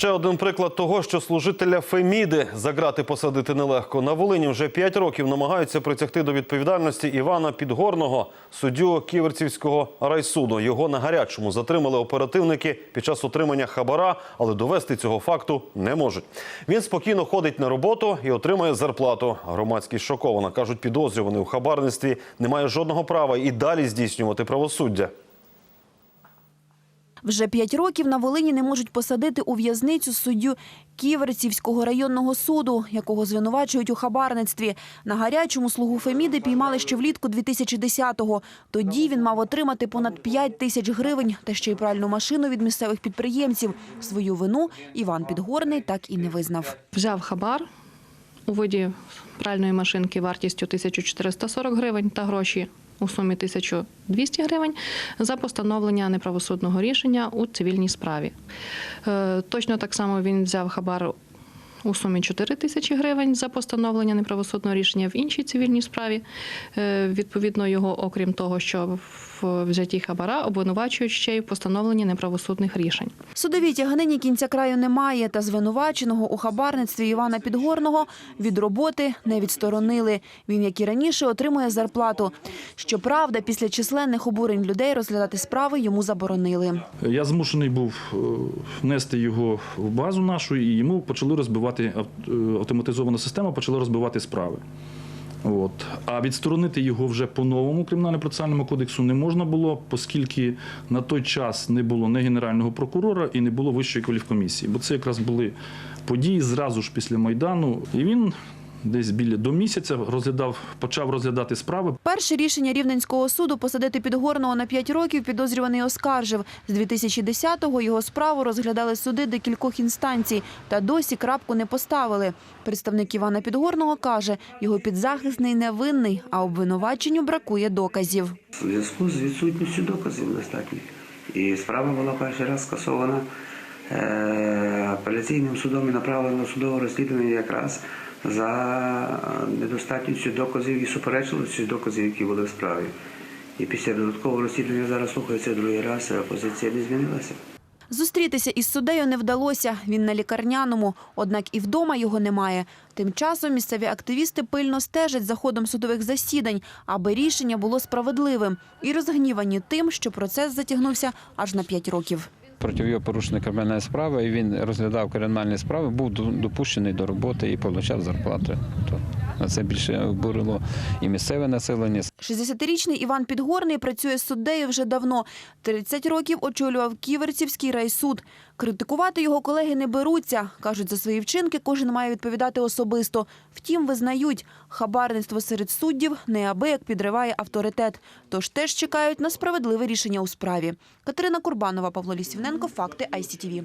Ще один приклад того, що служителя Феміди за грати посадити нелегко. На Волині вже п'ять років намагаються притягти до відповідальності Івана Підгорного, суддю Ківерцівського райсуду. Його на гарячому затримали оперативники під час отримання хабара, але довести цього факту не можуть. Він спокійно ходить на роботу і отримує зарплату. Громадськість шокована. кажуть, підозрюваний у хабарництві не має жодного права і далі здійснювати правосуддя. Вже п'ять років на Волині не можуть посадити у в'язницю суддю Ківерцівського районного суду, якого звинувачують у хабарництві. На гарячому слугу Феміди піймали ще влітку 2010-го. Тоді він мав отримати понад 5 тисяч гривень та ще й пральну машину від місцевих підприємців. Свою вину Іван Підгорний так і не визнав. Взяв хабар у виді пральної машинки вартістю 1440 гривень та гроші у сумі 1200 гривень за постановлення неправосудного рішення у цивільній справі. Е, Точно так само він взяв хабар у сумі 4 тисячі гривень за постановлення неправосудного рішення в іншій цивільній справі. Е, Відповідно, його, окрім того, що в взятті хабара обвинувачують ще й в постановленні неправосудних рішень. Судовій тяганині кінця краю немає, та звинуваченого у хабарництві Івана Підгорного від роботи не відсторонили. Він, як і раніше, отримує зарплату. Щоправда, після численних обурень людей розглядати справи йому заборонили. Я змушений був е, внести його в базу нашу, і йому почали розбивати ав- е, автоматизована система, почала розбивати справи. От. А відсторонити його вже по новому кримінально-процесуальному кодексу не можна було, оскільки на той час не було ні генерального прокурора і не було вищої кваліфкомісії. Бо це якраз були події зразу ж після Майдану. І він десь біля до місяця розглядав, почав розглядати справи. Перше рішення Рівненського суду посадити Підгорного на 5 років підозрюваний оскаржив. З 2010-го його справу розглядали суди декількох інстанцій, та досі крапку не поставили. Представник Івана Підгорного каже, його підзахисний невинний, а обвинуваченню бракує доказів. У зв'язку з відсутністю доказів достатньо. І справа була перший раз скасована е, апеляційним судом і направлена судове розслідування якраз за недостатністю доказів і суперечливістю доказів, які були в справі. І після додаткового розслідування зараз слухається другий раз, а позиція не змінилася. Зустрітися із суддею не вдалося. Він на лікарняному, однак і вдома його немає. Тим часом місцеві активісти пильно стежать за ходом судових засідань, аби рішення було справедливим і розгнівані тим, що процес затягнувся аж на 5 років. Проти його порушена кримінальна справа, і він розглядав кримінальні справи, був до- допущений до роботи і отримав зарплату. Це більше обурило і місцеве населення. 60-річний Іван Підгорний працює суддею вже давно. 30 років очолював Ківерцівський райсуд. Критикувати його колеги не беруться. Кажуть, за свої вчинки кожен має відповідати особисто. Втім, визнають, хабарництво серед суддів неабияк підриває авторитет. Тож теж чекають на справедливе рішення у справі. Катерина Курбанова, Павло Лісівненко, Факти ICTV.